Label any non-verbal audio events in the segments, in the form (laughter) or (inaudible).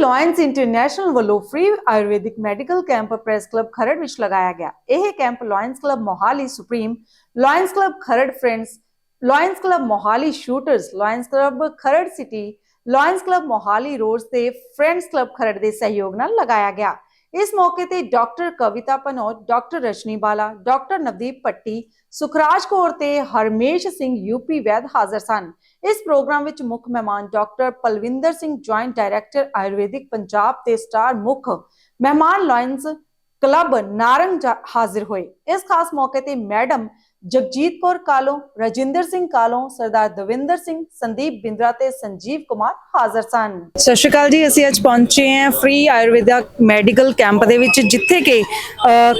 Lions international ਵੱਲੋਂ free Ayurvedic medical camp press club Kharar ਵਿੱਚ ਲਗਾਇਆ ਗਿਆ। ਇਹ camp Lions club Mohali supreme Lions club Kharar friends Lions club Mohali shooters Lions club Kharar city Lions club Mohali roars ਤੇ friends club Kharar ਦੇ ਸਹਿਯੋਗ ਨਾਲ ਲਗਾਇਆ ਗਿਆ। ਇਸ ਮੌਕੇ ਤੇ ਡਾਕਟਰ ਕਵਿਤਾ ਪਨੋਟ ਡਾਕਟਰ ਰਸ਼ਨੀ ਬਾਲਾ, ਡਾਕਟਰ ਨਵਦੀਪ ਪੱਟੀ, ਸੁਖਰਾਜ ਕੌਰ ਤੇ ਹਰਮੇਸ਼ ਸਿੰਘ ਯੂਪੀ ਵੈਦ ਹਾਜ਼ਰ ਸਨ। ਇਸ ਪ੍ਰੋਗਰਾਮ ਵਿੱਚ ਮੁੱਖ ਮਹਿਮਾਨ doctor Palwinder Singh, joint director Ayurvedic Punjab ਤੇ ਸਟਾਰ ਮੁੱਖ ਮਹਿਮਾਨ ਲਾਇਨਸ ਕਲੱਬ ਨਾਰੰਗ ਹਾਜ਼ਰ ਹੋਏ। ਇਸ ਖਾਸ ਮੌਕੇ ਤੇ ਮੈਡਮ ਜਗਜੀਤ ਕੌਰ ਕਾਲੋਂ ਰਜਿੰਦਰ ਸਿੰਘ ਕਾਲੋਂ ਸਰਦਾਰ ਦਵਿੰਦਰ ਸਿੰਘ ਸੰਦੀਪ ਬਿੰਦਰਾ ਤੇ ਸੰਜੀਵ ਕੁਮਾਰ ਹਾਜ਼ਰ ਸਨ। ਸਤਿ ਸ਼੍ਰੀ ਅਕਾਲ ਜੀ ਅਸੀਂ ਅੱਜ ਪਹੁੰਚੇ ਹਾਂ ਫ੍ਰੀ ਆਯੁਰਵੈਦਿਕ ਮੈਡੀਕਲ ਕੈਂਪ ਦੇ ਵਿੱਚ ਜਿੱਥੇ ਕਿ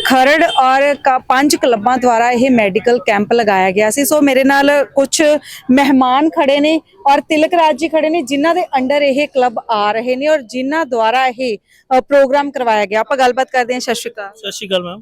ਖਰੜ ਔਰ ਕ- ਪੰਜ ਕਲੱਬਾਂ ਦੁਆਰਾ ਇਹ ਮੈਡੀਕਲ ਕੈਂਪ ਲਗਾਇਆ ਗਿਆ ਸੀ। ਸੋ ਮੇਰੇ ਨਾਲ ਕੁਝ ਮਹਿਮਾਨ ਖੜੇ ਨੇ ਔਰ ਤਿਲਕ ਰਾਜ ਜੀ ਖੜੇ ਨੇ ਜਿਨ੍ਹਾਂ ਦੇ ਅੰਡਰ ਇਹ ਕਲੱਬ ਆ ਰਹੇ ਨੇ ਔਰ ਜਿਨ੍ਹਾਂ ਦੁਆਰਾ ਇਹ ਪ੍ਰੋਗਰਾਮ ਕਰਵਾਇਆ ਗਿਆ। ਆਪਾਂ ਗੱਲਬਾਤ ਕਰਦੇ ਹਾਂ ਸਤਿ ਸ਼੍ਰੀ ਅਕਾਲ। ਸਤਿ ਸ਼੍ਰੀ ਅਕਾਲ ਮੈਮ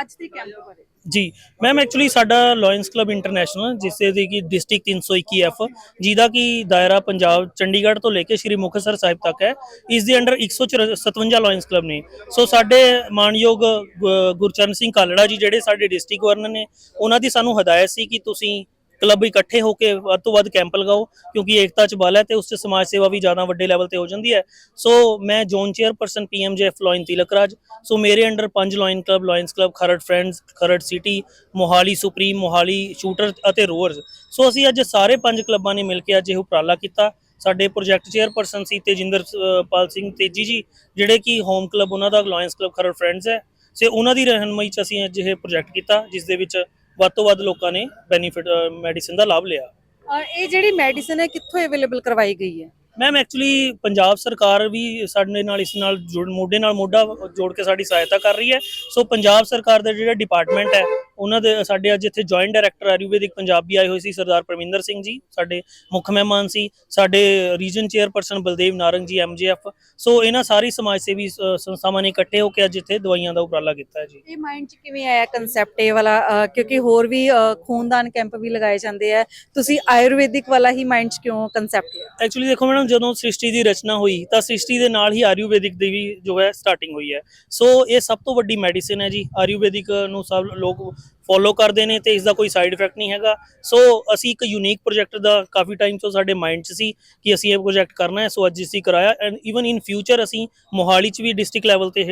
ਅੱਜ ਦੇ ਕੈਂਪ ਬਾਰੇ। ਜੀ ਮੈਮ ਐਕਚੁਅਲੀ ਸਾਡਾ ਲਾਇਨਸ ਕਲੱਬ ਇੰਟਰਨੈਸ਼ਨਲ ਜਿਸੇ ਦੀ ਕਿ ਡਿਸਟ੍ਰਿਕਟ 321 ਐਫ ਜਿਹਦਾ ਕਿ ਦਾਇਰਾ ਪੰਜਾਬ ਚੰਡੀਗੜ੍ਹ ਤੋਂ ਲੈ ਕੇ ਸ਼੍ਰੀ ਮੁਕਤਸਰ ਸਾਹਿਬ ਤੱਕ ਹੈ, ਇਸ ਦੇ ਅੰਡਰ 157 ਲਾਇਨਸ ਕਲੱਬ ਨੇ। ਸੋ ਸਾਡੇ ਮਾਨਯੋਗ ਗੁ- ਗੁਰਚਰਨ ਸਿੰਘ ਕਾਲੜਾ ਜੀ, ਜਿਹੜੇ ਸਾਡੇ ਡਿਸਟ੍ਰਿਕਟ ਗਵਰਨਰ ਨੇ, ਉਹਨਾਂ ਦੀ ਸਾਨੂੰ ਹਦਾਇਤ ਸੀ ਕਿ ਤੁਸੀਂ ਕਲੱਬ ਇਕੱਠੇ ਹੋ ਕੇ ਵੱਧ ਤੋਂ ਵੱਧ ਕੈਂਪ ਲਗਾਓ, ਕਿਉਂਕਿ ਏਕਤਾ ਚ ਬਲ ਹੈ ਤੇ ਉਸ ਚ ਸਮਾਜ ਸੇਵਾ ਵੀ ਜ਼ਿਆਦਾ ਵੱਡੇ ਲੈਵਲ ਤੇ ਹੋ ਜਾਂਦੀ ਹੈ। ਸੋ ਮੈਂ zone chairperson PMJF Lion Tilak Raj. So ਮੇਰੇ ਅੰਡਰ ਪੰਜ lion club Lions club Kharar friends Kharar city Mohali supreme Mohali shooter ਅਤੇ ਰੋਅਰਸ ਸੋ ਅਸੀਂ ਅੱਜ ਸਾਰੇ ਪੰਜ ਕਲੱਬਾਂ ਨੇ ਮਿਲ ਕੇ ਅੱਜ ਇਹ ਉਪਰਾਲਾ ਕੀਤਾ। ਸਾਡੇ ਪ੍ਰੋਜੈਕਟ ਚੇਅਰਪਰਸਨ ਸੀ ਤੇਜਿੰਦਰ ਪਾਲ ਸਿੰਘ, ਤੇਜੀ ਜੀ, ਜਿਹੜੇ ਕਿ ਹੋਮ ਕਲੱਬ ਉਹਨਾਂ ਦਾ ਲਾਇਨਸ ਕਲੱਬ ਖਰੜ ਫਰੈਂਡਸ ਹੈ। ਸੇ ਉਹਨਾਂ ਦੀ ਰਹਿਨਮਾਈ ਚ ਅਸੀਂ ਅੱਜ ਇਹ ਪ੍ਰੋਜੈਕਟ ਕੀਤਾ, ਜਿਸ ਦੇ ਵਿੱਚ ਵੱਧ ਤੋਂ ਵੱਧ ਲੋਕਾਂ ਨੇ ਬੈਨੀਫਿਟ ਮੈਡੀਸਿਨ ਦਾ ਲਾਭ ਲਿਆ। ਅ, ਇਹ ਜਿਹੜੀ ਮੈਡੀਸਨ ਹੈ ਕਿੱਥੋਂ ਅਵੇਲੇਬਲ ਕਰਵਾਈ ਗਈ ਹੈ? ਮੈਮ ਐਕਚੁਅਲੀ ਪੰਜਾਬ ਸਰਕਾਰ ਵੀ ਸਾਡੇ ਨਾਲ ਇਸ ਨਾਲ ਜੁੜ ਮੋਢੇ ਨਾਲ ਮੋਢਾ ਜੋੜ ਕੇ ਸਾਡੀ ਸਹਾਇਤਾ ਕਰ ਰਹੀ ਹੈ। ਸੋ ਪੰਜਾਬ ਸਰਕਾਰ ਦਾ ਜਿਹੜਾ ਡਿਪਾਰਟਮੈਂਟ ਹੈ ਉਹਨਾਂ ਦੇ ਸਾਡੇ ਅੱਜ ਇੱਥੇ ਜੁਆਇੰਟ ਡਾਇਰੈਕਟਰ ਆਯੁਰਵੈਦਿਕ ਪੰਜਾਬ ਵੀ ਆਏ ਹੋਏ ਸੀ ਸਰਦਾਰ ਪਰਮਿੰਦਰ ਸਿੰਘ ਜੀ ਸਾਡੇ ਮੁੱਖ ਮਹਿਮਾਨ ਸੀ ਸਾਡੇ ਰੀਜਨ ਚੇਅਰਪਰਸਨ ਬਲਦੇਵ ਨਾਰੰਗ ਜੀ ਐਮਜੀਐਫ ਸੋ ਇਹਨਾਂ ਸਾਰੀ ਸਮਾਜ ਸੇਵੀ ਸੰਸਥਾਵਾਂ ਨੇ ਇਕੱਠੇ ਹੋ ਕੇ ਅੱਜ ਇੱਥੇ ਦਵਾਈਆਂ ਦਾ ਉਪਰਾਲਾ ਕੀਤਾ ਹੈ ਜੀ। ਇਹ ਮਾਈਂਡ 'ਚ ਕਿਵੇਂ ਆਇਆ ਕਨਸੈਪਟ ਇਹ ਵਾਲਾ? ਕਿਉਂਕਿ ਹੋਰ ਵੀ ਖੂਨਦਾਨ ਕੈਂਪ ਵੀ ਲਗਾਏ ਜਾਂਦੇ ਆ। ਤੁਸੀਂ ਆਯੁਰਵੈਦਿਕ ਵਾਲਾ ਹੀ ਮਾਈਂਡ 'ਚ ਕਿਉਂ ਕਨਸੈਪਟ ਹੈ ਐਕਚੁਅਲੀ ਦੇਖੋ ਮੈਡਮ ਜਦੋਂ ਸ੍ਰਿਸ਼ਟੀ ਦੀ ਰਚਨਾ ਹੋਈ ਤਾਂ ਸ੍ਰਿਸ਼ਟੀ ਦੇ ਨਾਲ ਹੀ ਆਯੁਰਵੈਦਿਕ ਦੀ ਵੀ ਜੋ ਹੈ ਸਟਾਰਟਿੰਗ ਹੋਈ ਹੈ। ਸੋ ਇਹ ਸਭ ਤੋਂ ਵੱਡੀ ਮੈਡੀਸਿਨ ਹੈ ਜੀ। ਆਯੁਰਵੈਦਿਕ ਨੂੰ ਸਭ ਲੋਕ ਫੋਲੋ ਕਰਦੇ ਨੇ ਤੇ ਇਸ ਦਾ ਕੋਈ ਸਾਈਡ ਇਫੈਕਟ ਨਹੀਂ ਹੈਗਾ। ਸੋ ਅਸੀਂ ਇੱਕ ਯੂਨੀਕ ਪ੍ਰੋਜੈਕਟ ਦਾ ਕਾਫੀ ਟਾਈਮ ਤੋਂ ਸਾਡੇ ਮਾਈਂਡ 'ਚ ਸੀ ਕਿ ਅਸੀਂ ਇਹ ਪ੍ਰੋਜੈਕਟ ਕਰਨਾ ਹੈ। ਸੋ ਅੱਜ ਅਸੀਂ ਕਰਾਇਆ ਐਂਡ ਇਵਨ ਇਨ ਫਿਊਚਰ ਅਸੀਂ ਮੋਹਾਲੀ 'ਚ ਵੀ ਡਿਸਟ੍ਰਿਕਟ ਲੈਵਲ ਤੇ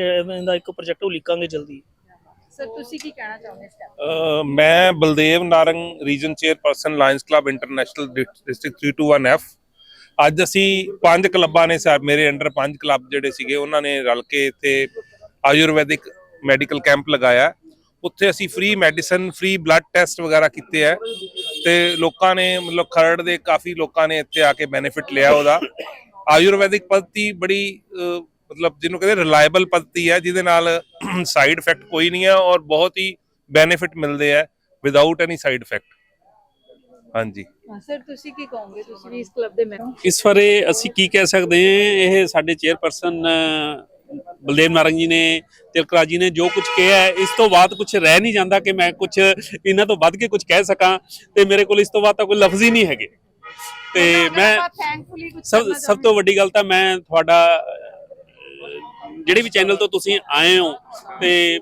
ਦਾ ਇੱਕ ਪ੍ਰੋਜੈਕਟ ਉਲੀਕਾਂਗੇ ਜਲਦੀ। ਸਰ ਤੁਸੀਂ ਕੀ ਕਹਿਣਾ ਚਾਹੁੰਦੇ ਅ, ਮੈਂ Baldev Narang region chairperson Lions club international district 321 F ਅੱਜ ਅਸੀਂ ਪੰਜ ਕਲੱਬਾਂ ਨੇ ਸਾ ਮੇਰੇ ਅੰਡਰ ਪੰਜ ਕਲੱਬ ਜਿਹੜੇ ਸੀਗੇ ਉਹਨਾਂ ਨੇ ਰਲ ਕੇ ਇੱਥੇ ਆਯੁਰਵੈਦਿਕ ਮੈਡੀਕਲ ਕੈਂਪ ਲਗਾਇਆ। ਉੱਥੇ ਅਸੀਂ free medicine free blood test ਵਗੈਰਾ ਕੀਤੇ ਆ। ਤੇ ਲੋਕਾਂ ਨੇ ਮਤਲਬ ਖਰੜ ਦੇ ਕਾਫੀ ਲੋਕਾਂ ਨੇ ਇੱਥੇ ਆ ਕੇ ਬੈਨੀਫਿਟ ਲਿਆ ਉਹਦਾ। ਆਯੁਰਵੈਦਿਕ ਪੱਧਤੀ ਬੜੀ ਮਤਲਬ ਜਿਹਨੂੰ ਕਹਿੰਦੇ ਰਿਲਾਇਬਲ ਪੱਧਤੀ ਹੈ ਜਿਹਦੇ ਨਾਲ (clears throat) ਸਾਈਡ ਇਫੈਕਟ ਕੋਈ ਨਹੀਂ ਹੈ ਔਰ ਬਹੁਤ ਹੀ ਬੈਨੀਫਿਟ ਮਿਲਦੇ ਆ ਵਿਦਆਊਟ ਐਨੀ ਸਾਈਡ ਇਫੈਕਟ ਹਾਂਜੀ। ਸਰ ਤੁਸੀਂ ਕੀ ਕਹੋਗੇ? ਤੁਸੀਂ ਵੀ ਇਸ ਕਲੱਬ ਦੇ ਮੈਂਬਰ ਇਸ ਬਾਰੇ ਅਸੀਂ ਕੀ ਕਹਿ ਸਕਦੇ ਇਹ ਸਾਡੇ ਚੇਅਰਪਰਸਨ ਬਲਦੇਵ ਨਾਰੰਗ ਜੀ ਨੇ ਤਿਲਕਰਾਜ ਜੀ ਨੇ ਜੋ ਕੁਝ ਕਿਹਾ ਹੈ ਇਸ ਤੋਂ ਬਾਅਦ ਕੁਝ ਰਹਿ ਨਹੀਂ ਜਾਂਦਾ ਕਿ ਮੈਂ ਕੁਝ ਇਹਨਾਂ ਤੋਂ ਵੱਧ ਕੇ ਕੁਝ ਕਹਿ ਸਕਾਂ ਤੇ ਮੇਰੇ ਕੋਲ ਇਸ ਤੋਂ ਬਾਅਦ ਤਾਂ ਕੋਈ ਲਫ਼ਜ਼ ਹੀ ਨਹੀਂ ਹੈਗੇ। ਤੇ ਮੈਂ ਸਭ ਸਭ ਤੋਂ ਵੱਡੀ ਗੱਲ ਤਾਂ ਮੈਂ ਤੁਹਾਡਾ ਜਿਹੜੇ ਵੀ ਚੈਨਲ ਤੋਂ ਤੁਸੀਂ ਆਏ ਹੋ ਤੇ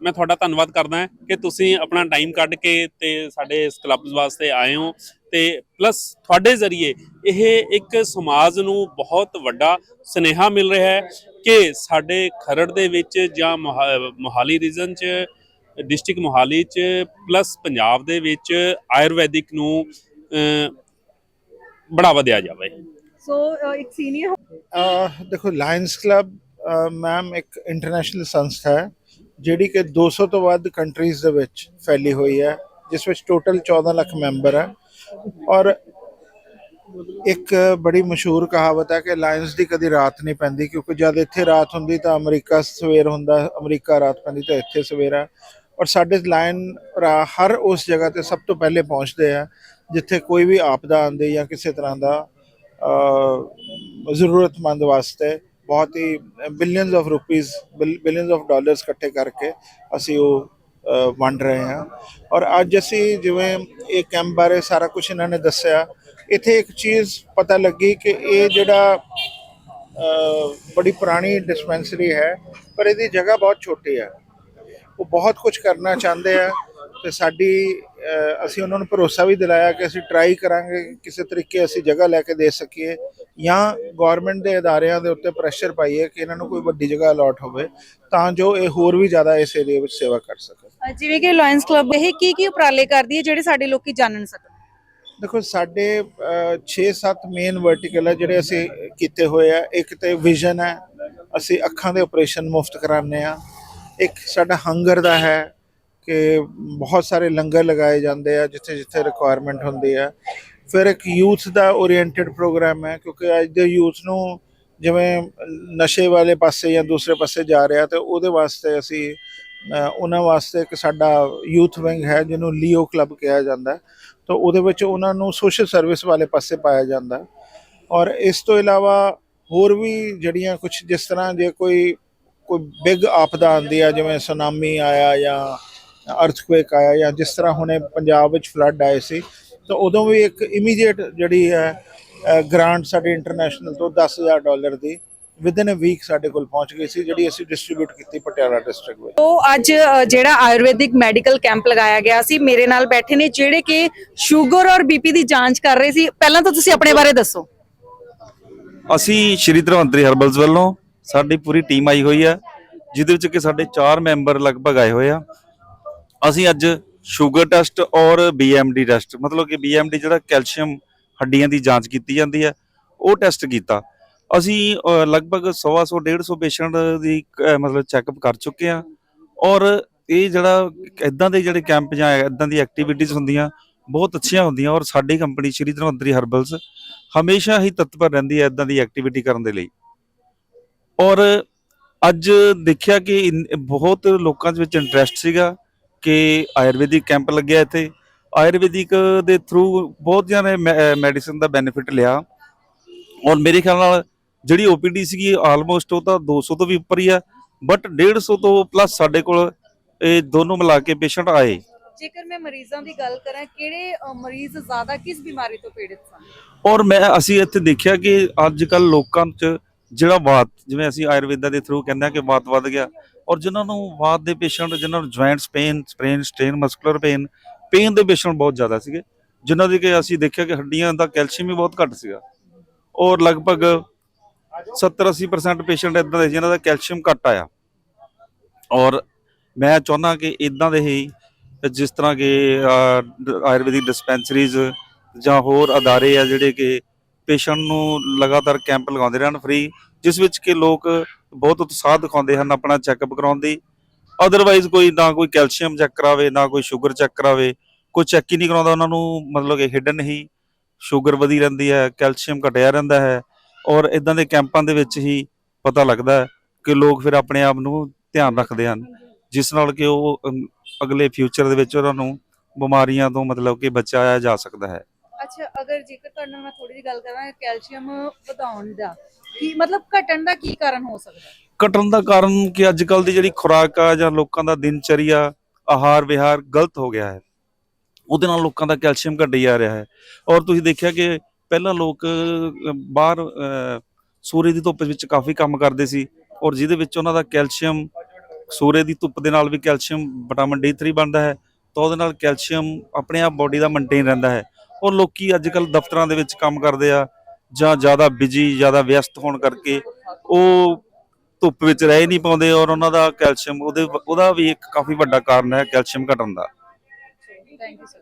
ਮੈਂ ਤੁਹਾਡਾ ਧੰਨਵਾਦ ਕਰਦਾ ਕਿ ਤੁਸੀਂ ਆਪਣਾ ਟਾਈਮ ਕੱਢ ਕੇ ਤੇ ਸਾਡੇ ਇਸ ਕਲੱਬ ਵਾਸਤੇ ਆਏ ਹੋ ਤੇ ਪਲੱਸ ਤੁਹਾਡੇ ਜ਼ਰੀਏ ਇਹ ਇੱਕ ਸਮਾਜ ਨੂੰ ਬਹੁਤ ਵੱਡਾ ਸਨੇਹਾ ਮਿਲ ਰਿਹਾ ਹੈ ਕਿ ਸਾਡੇ ਖਰੜ ਦੇ ਵਿੱਚ ਜਾਂ ਮੋਹਾ- ਮੋਹਾਲੀ ਰੀਜਨ ਚ ਡਿਸਟ੍ਰਿਕਟ ਮੋਹਾਲੀ ਚ ਪਲੱਸ ਪੰਜਾਬ ਦੇ ਵਿੱਚ ਆਯੁਰਵੈਦਿਕ ਨੂੰ ਬੜਾਵਾ ਦਿਆ ਜਾਵੇ। ਸੋ ਇੱਕ ਸੀਨੀਅਰ ਦੇਖੋ ਲਾਇਨਸ ਕਲੱਬ ਮੈਮ ਇੱਕ ਇੰਟਰਨੈਸ਼ਨਲ ਸੰਸਥਾ ਹੈ ਜਿਹੜੀ ਕਿ 200 ਤੋਂ ਵੱਧ ਕੰਟਰੀਜ਼ ਦੇ ਵਿੱਚ ਫੈਲੀ ਹੋਈ ਹੈ ਜਿਸ ਵਿੱਚ ਟੋਟਲ 14 ਲੱਖ ਮੈਂਬਰ ਹੈ। ਔਰ ਇੱਕ ਬੜੀ ਮਸ਼ਹੂਰ ਕਹਾਵਤ ਹੈ ਕਿ ਲਾਇਨਸ ਦੀ ਕਦੀ ਰਾਤ ਨਹੀਂ ਪੈਂਦੀ, ਕਿਉਂਕਿ ਜਦ ਇੱਥੇ ਰਾਤ ਹੁੰਦੀ ਤਾਂ ਅਮਰੀਕਾ ਸਵੇਰ ਹੁੰਦਾ, ਅਮਰੀਕਾ ਰਾਤ ਪੈਂਦੀ ਤਾਂ ਇੱਥੇ ਸਵੇਰ ਆ ਔਰ ਸਾਡੇ ਲਾਇਨ ਭਰਾ ਹਰ ਉਸ ਜਗ੍ਹਾ ਤੇ ਸਭ ਤੋਂ ਪਹਿਲੇ ਪਹੁੰਚਦੇ ਆ, ਜਿੱਥੇ ਕੋਈ ਵੀ ਆਪਦਾ ਆਉਂਦੀ ਜਾਂ ਕਿਸੇ ਤਰ੍ਹਾਂ ਦਾ ਜ਼ਰੂਰਤਮੰਦ ਵਾਸਤੇ ਬਹੁਤ ਹੀ billions of rupees billions of dollars ਇਕੱਠੇ ਕਰਕੇ ਅਸੀਂ ਉਹ ਵੰਡ ਰਹੇ ਹਾਂ। ਔਰ ਅੱਜ ਅਸੀਂ ਜਿਵੇਂ ਇਹ ਕੈਂਪ ਬਾਰੇ ਸਾਰਾ ਕੁਝ ਇਹਨਾਂ ਨੇ ਦੱਸਿਆ, ਇੱਥੇ ਇੱਕ ਚੀਜ਼ ਪਤਾ ਲੱਗੀ ਕਿ ਇਹ ਜਿਹੜਾ ਬੜੀ ਪੁਰਾਣੀ ਡਿਸਪੈਂਸਰੀ ਹੈ, ਪਰ ਇਹਦੀ ਜਗ੍ਹਾ ਬਹੁਤ ਛੋਟੀ ਹੈ। ਉਹ ਬਹੁਤ ਕੁਝ ਕਰਨਾ ਚਾਹੁੰਦੇ ਆ ਤੇ ਸਾਡੀ ਅਸੀਂ ਉਹਨਾਂ ਨੂੰ ਭਰੋਸਾ ਵੀ ਦਿਲਾਇਆ ਕਿ ਅਸੀਂ ਟਰਾਈ ਕਰਾਂਗੇ, ਕਿਸੇ ਤਰੀਕੇ ਅਸੀਂ ਜਗ੍ਹਾ ਲੈ ਕੇ ਦੇ ਸਕੀਏ ਜਾਂ ਗਵਰਨਮੈਂਟ ਦੇ ਅਦਾਰਿਆਂ ਦੇ ਉੱਤੇ ਪ੍ਰੈਸ਼ਰ ਪਾਈਏ ਕਿ ਇਹਨਾਂ ਨੂੰ ਕੋਈ ਵੱਡੀ ਜਗ੍ਹਾ ਅਲਾਟ ਹੋਵੇ, ਤਾਂ ਜੋ ਇਹ ਹੋਰ ਵੀ ਜ਼ਿਆਦਾ ਇਸ ਏਰੀਆ ਵਿੱਚ ਸੇਵਾ ਕਰ ਸਕਣ। ਜਿਵੇਂ ਕਿ ਲਾਇਨਸ ਕਲੱਬ ਇਹ ਕੀ ਕੀ ਉਪਰਾਲੇ ਕਰਦੀ ਹੈ ਜਿਹੜੇ ਸਾਡੇ ਲੋਕੀ ਜਾਣਨ ਸਕਣ? ਦੇਖੋ, ਸਾਡੇ 6-7 ਮੇਨ ਵਰਟੀਕਲ ਹੈ ਜਿਹੜੇ ਅਸੀਂ ਕੀਤੇ ਹੋਏ ਆ। ਇੱਕ ਤੇ ਵਿਜ਼ਨ ਹੈ, ਅਸੀਂ ਅੱਖਾਂ ਦੇ ਆਪਰੇਸ਼ਨ ਮੁਫਤ ਕਰਾਉਂਦੇ ਆ ਇੱਕ ਸਾਡਾ ਹੰਗਰ ਦਾ ਹੈ ਕਿ ਬਹੁਤ ਸਾਰੇ ਲੰਗਰ ਲਗਾਏ ਜਾਂਦੇ ਆ, ਜਿੱਥੇ ਜਿੱਥੇ ਰਿਕੁਆਇਰਮੈਂਟ ਹੁੰਦੀ ਆ। ਫਿਰ ਇੱਕ ਯੂਥ ਦਾ ਓਰੀਐਂਟਡ ਪ੍ਰੋਗਰਾਮ ਹੈ, ਕਿਉਂਕਿ ਅੱਜ ਦੇ ਯੂਥ ਨੂੰ ਜਿਵੇਂ ਨਸ਼ੇ ਵਾਲੇ ਪਾਸੇ ਜਾਂ ਦੂਸਰੇ ਪਾਸੇ ਜਾ ਰਿਹਾ ਤੇ ਉਹਦੇ ਵਾਸਤੇ ਅਸੀਂ ਉਹਨਾਂ ਵਾਸਤੇ ਇੱਕ ਸਾਡਾ ਯੂਥ ਵਿੰਗ ਹੈ, ਜਿਹਨੂੰ ਲੀਓ ਕਲੱਬ ਕਿਹਾ ਜਾਂਦਾ ਤਾਂ ਉਹਦੇ ਵਿੱਚ ਉਹਨਾਂ ਨੂੰ ਸੋਸ਼ਲ ਸਰਵਿਸ ਵਾਲੇ ਪਾਸੇ ਪਾਇਆ ਜਾਂਦਾ ਔਰ ਇਸ ਤੋਂ ਇਲਾਵਾ ਹੋਰ ਵੀ ਜਿਹੜੀਆਂ ਕੁਝ ਜਿਸ ਤਰ੍ਹਾਂ ਜੇ ਕੋਈ ਕੋਈ ਬਿਗ ਆਪਦਾ ਆਉਂਦੀ ਆ, ਜਿਵੇਂ ਸੁਨਾਮੀ ਆਇਆ ਜਾਂ ਅਰਥਕੁਏਕ ਆਇਆ ਜਾਂ ਜਿਸ ਤਰ੍ਹਾਂ ਹੁਣੇ ਪੰਜਾਬ ਵਿੱਚ ਫਲੱਡ ਆਏ ਸੀ, ਤਾਂ ਉਦੋਂ ਵੀ ਇੱਕ ਇਮੀਡੀਏਟ ਜਿਹੜੀ ਹੈ ਗ੍ਰਾਂਟ ਸਾਡੇ ਇੰਟਰਨੈਸ਼ਨਲ ਤੋਂ 10000 ਡਾਲਰ ਦੀ ਵਿਦਨ ਅ ਵੀਕ ਸਾਡੇ ਕੋਲ ਪਹੁੰਚ ਗਈ ਸੀ ਜਿਹੜੀ ਅਸੀਂ ਡਿਸਟ੍ਰੀਬਿਊਟ ਕੀਤੀ ਪਟਿਆਲਾ ਡਿਸਟ੍ਰਿਕਟ ਵਿੱਚ। ਤੋ ਅੱਜ ਜਿਹੜਾ ਆਯੁਰਵੈਦਿਕ ਮੈਡੀਕਲ ਕੈਂਪ ਲਗਾਇਆ ਗਿਆ ਸੀ ਮੇਰੇ ਨਾਲ ਬੈਠੇ ਨੇ ਜਿਹੜੇ ਕਿ ਸ਼ੂਗਰ ਔਰ ਬੀਪੀ ਦੀ ਜਾਂਚ ਕਰ ਰਹੇ ਸੀ। ਪਹਿਲਾਂ ਤਾਂ ਤੁਸੀਂ ਆਪਣੇ ਬਾਰੇ ਦੱਸੋ। ਅਸੀਂ ਸ਼੍ਰੀ ਧਰਵੰਤਰੀ ਹਰਬਲਸ ਵੱਲੋਂ ਸਾਡੀ ਪੂਰੀ ਟੀਮ ਆਈ ਹੋਈ ਹੈ ਜਿਹਦੇ ਵਿੱਚ ਕਿ ਸਾਡੇ 4 ਮੈਂਬਰ ਲਗਭਗ ਆਏ ਹੋਏ ਆ। ਅਸੀਂ ਅੱਜ ਸ਼ੂਗਰ ਟੈਸਟ ਔਰ ਬੀਐਮਡੀ ਟੈਸਟ ਮਤਲਬ ਕਿ ਬੀਐਮਡੀ ਜਿਹੜਾ ਕੈਲਸ਼ੀਅਮ ਹੱਡੀਆਂ ਦੀ ਜਾਂਚ ਕੀਤੀ ਜਾਂਦੀ ਹੈ ਉਹ ਟੈਸਟ ਕੀਤਾ। ਅਸੀਂ ਅ, ਲਗਭਗ 100 150 ਪੇਸ਼ੈਂਟ ਦੀ ਅ, ਮਤਲਬ ਚੈੱਕਅਪ ਕਰ ਚੁੱਕੇ ਆ ਔਰ ਇਹ ਜਿਹੜਾ ਇਦਾਂ ਦੇ ਜਿਹੜੇ ਕੈਂਪ ਜਾਂ ਇਦਾਂ ਦੀ ਐਕਟੀਵਿਟੀਜ਼ ਹੁੰਦੀਆਂ ਬਹੁਤ ਅੱਛੀਆਂ ਹੁੰਦੀਆਂ। ਔਰ ਸਾਡੀ ਕੰਪਨੀ ਸ਼੍ਰੀ ਧਰਵੰਤਰੀ ਹਰਬਲਸ ਹਮੇਸ਼ਾ ਹੀ ਤਤਪਰ ਰਹਿੰਦੀ ਹੈ ਇਦਾਂ ਦੀ ਐਕਟੀਵਿਟੀ ਕਰਨ ਦੇ ਲਈ। ਔਰ ਅੱਜ ਦੇਖਿਆ ਕਿ ਇਨ- ਬਹੁਤ ਲੋਕਾਂ ਦੇ ਵਿੱਚ ਇੰਟਰਸਟ ਸੀਗਾ ਕਿ ਆਯੁਰਵੈਦਿਕ ਕੈਂਪ ਲੱਗਿਆ ਇੱਥੇ। ਆਯੁਰਵੈਦਿਕ ਦੇ ਥਰੂ ਬਹੁਤ ਜਣੇ ਮੈਡੀਸਨ ਦਾ ਬੈਨੀਫਿਟ ਲਿਆ। ਔਰ ਮੇਰੇ ਖਿਆਲ ਨਾਲ ਜਿਹੜੀ ਓਪੀਡੀ ਸੀਗੀ ਆਲਮੋਸਟ ਉਹ ਤਾਂ 200 ਤੋਂ ਵੀ ਉੱਪਰ ਹੀ ਆ ਬਟ 150 ਤੋਂ ਪਲੱਸ ਸਾਡੇ ਕੋਲ ਇਹ ਦੋਨੋਂ ਮਿਲਾ ਕੇ ਪੇਸ਼ੈਂਟ ਆਏ। ਜੇਕਰ ਮੈਂ ਮਰੀਜ਼ਾਂ ਦੀ ਗੱਲ ਕਰਾਂ ਕਿਹੜੇ ਅ, ਮਰੀਜ਼ ਜ਼ਿਆਦਾ ਕਿਸ ਬਿਮਾਰੀ ਤੋਂ ਪੀੜਿਤ ਸਨ? ਔਰ ਮੈਂ ਅਸੀਂ ਇੱਥੇ ਦੇਖਿਆ ਕਿ ਅੱਜ ਕੱਲ ਲੋਕਾਂ 'ਚ ਜਿਹੜਾ ਵਾਤ ਜਿਵੇਂ ਅਸੀਂ ਆਯੁਰਵੇਦਾ ਦੇ ਥਰੂ ਕਹਿੰਦੇ ਆ ਕਿ ਵਾਤ ਵੱਧ ਗਿਆ ਔਰ ਜਿਨ੍ਹਾਂ ਨੂੰ ਵਾਤ ਦੇ ਪੇਸ਼ੈਂਟ ਜਿਨ੍ਹਾਂ ਨੂੰ joints pain sprain strain muscular pain pain ਦੇ ਪੇਸ਼ੈਂਟ ਬਹੁਤ ਜ਼ਿਆਦਾ ਸੀਗੇ ਜਿਨ੍ਹਾਂ ਦੇ ਕਿ ਅਸੀਂ ਦੇਖਿਆ ਕਿ ਹੱਡੀਆਂ ਦਾ ਕੈਲਸ਼ੀਅਮ ਵੀ ਬਹੁਤ ਘੱਟ ਸੀਗਾ। ਔਰ ਲਗਭਗ 70-80% ਪੇਸ਼ੈਂਟ ਇਦਾਂ ਦੇ ਜਿਨ੍ਹਾਂ ਦਾ ਕੈਲਸ਼ੀਅਮ ਘੱਟ ਆਇਆ। ਔਰ ਮੈਂ ਚਾਹੁੰਦਾ ਕਿ ਇਦਾਂ ਦੇ ਹੀ ਜਿਸ ਤਰ੍ਹਾਂ ਕਿ ਅਹ, ਆਯੁਰਵੈਦਿਕ ਡਿਸਪੈਂਸਰੀਜ਼ ਜਾਂ ਹੋਰ ਅਦਾਰੇ ਆ ਜਿਹੜੇ ਕਿ ਪੇਸ਼ੈਂਟ ਨੂੰ ਲਗਾਤਾਰ ਕੈਂਪ ਲਗਾਉਂਦੇ ਰਹਿਣ ਫ੍ਰੀ ਜਿਸ ਵਿੱਚ ਕਿ ਲੋਕ ਬਹੁਤ ਉਤਸ਼ਾਹ ਦਿਖਾਉਂਦੇ ਹਨ ਆਪਣਾ ਚੈੱਕਅਪ ਕਰਾਉਣ ਦੀ। ਅਦਰਵਾਈਜ਼ ਕੋਈ ਨਾ ਕੋਈ ਕੈਲਸ਼ੀਅਮ ਚੈੱਕ ਕਰਾਵੇ ਨਾ ਕੋਈ ਸ਼ੂਗਰ ਚੈੱਕ ਕਰਾਵੇ ਕੋਈ ਚੈੱਕ ਹੀ ਨਹੀਂ ਕਰਾਉਂਦਾ ਉਹਨਾਂ ਨੂੰ ਮਤਲਬ ਕਿ ਹਿਡਨ ਹੀ। ਸ਼ੂਗਰ ਵਧੀ ਰਹਿੰਦੀ ਹੈ ਕੈਲਸ਼ੀਅਮ ਘਟਿਆ ਰਹਿੰਦਾ ਹੈ। ਔਰ ਇਦਾਂ ਦੇ ਕੈਂਪਾਂ ਦੇ ਵਿੱਚ ਹੀ ਪਤਾ ਲੱਗਦਾ ਹੈ ਕਿ ਲੋਕ ਫਿਰ ਆਪਣੇ ਆਪ ਨੂੰ ਧਿਆਨ ਰੱਖਦੇ ਹਨ ਜਿਸ ਨਾਲ ਕਿ ਉਹ ਅਮ, ਅਗਲੇ ਫਿਊਚਰ ਦੇ ਵਿੱਚ ਉਹਨਾਂ ਨੂੰ ਬਿਮਾਰੀਆਂ ਤੋਂ ਮਤਲਬ ਕਿ ਬਚਾਇਆ ਜਾ ਸਕਦਾ ਹੈ। ਅੱਛਾ ਅਗਰ ਜੇਕਰ ਤੁਹਾਡੇ ਨਾਲ ਮੈਂ ਥੋੜੀ ਜਿਹੀ ਗੱਲ ਕਰਾਂ ਕੈਲਸ਼ੀਅਮ ਵਧਾਉਣ ਦਾ ਕੀ ਮਤਲਬ ਘਟਣ ਦਾ ਕੀ ਕਾਰਨ ਹੋ ਸਕਦਾ ਹੈ? ਘਟਣ ਦਾ ਕਾਰਨ ਕਿ ਅੱਜ ਕੱਲ ਦੀ ਜਿਹੜੀ ਖੁਰਾਕ ਆ ਜਾਂ ਲੋਕਾਂ ਦਾ ਦਿਨਚਰੀਆ ਆਹਾਰ ਵਿਹਾਰ ਗਲਤ ਹੋ ਗਿਆ ਹੈ। ਉਹਦੇ ਨਾਲ ਲੋਕਾਂ ਦਾ ਕੈਲਸ਼ੀਅਮ ਘਟੀ ਜਾ ਰਿਹਾ ਹੈ। ਔਰ ਤੁਸੀਂ ਦੇਖਿਆ ਕਿ ਪਹਿਲਾਂ ਲੋਕ ਬਾਹਰ ਸੂਰਜ ਦੀ ਧੁੱਪ ਵਿੱਚ ਕਾਫੀ ਕੰਮ ਕਰਦੇ ਸੀ ਔਰ ਜਿਹਦੇ ਵਿੱਚ ਉਹਨਾਂ ਦਾ ਕੈਲਸ਼ੀਅਮ, ਸੂਰਜ ਦੀ ਧੁੱਪ ਦੇ ਨਾਲ ਵੀ ਕੈਲਸ਼ੀਅਮ ਵਿਟਾਮਿਨ D3 ਬਣਦਾ ਹੈ, ਤਾਂ ਉਹਦੇ ਨਾਲ ਕੈਲਸ਼ੀਅਮ ਆਪਣੇ ਆਪ ਬਾਡੀ ਦਾ ਮੇਨਟੇਨ ਰਹਿੰਦਾ ਹੈ ਔਰ ਲੋਕੀ ਅੱਜ ਕੱਲ ਦਫ਼ਤਰਾਂ ਦੇ ਵਿੱਚ ਕੰਮ ਕਰਦੇ ਆ ਜਾਂ ਜ਼ਿਆਦਾ ਬਿਜ਼ੀ ਜ਼ਿਆਦਾ ਵਿਅਸਤ ਹੋਣ ਕਰਕੇ ਉਹ ਧੁੱਪ ਵਿੱਚ ਰਹਿ ਨਹੀਂ ਪਾਉਂਦੇ ਔਰ ਉਹਨਾਂ ਦਾ ਕੈਲਸ਼ੀਅਮ ਉਹਦੇ, ਉਹਦਾ ਵੀ ਇੱਕ ਕਾਫੀ ਵੱਡਾ ਕਾਰਨ ਹੈ ਕੈਲਸ਼ੀਅਮ ਘਟਣ ਦਾ। Thank you sir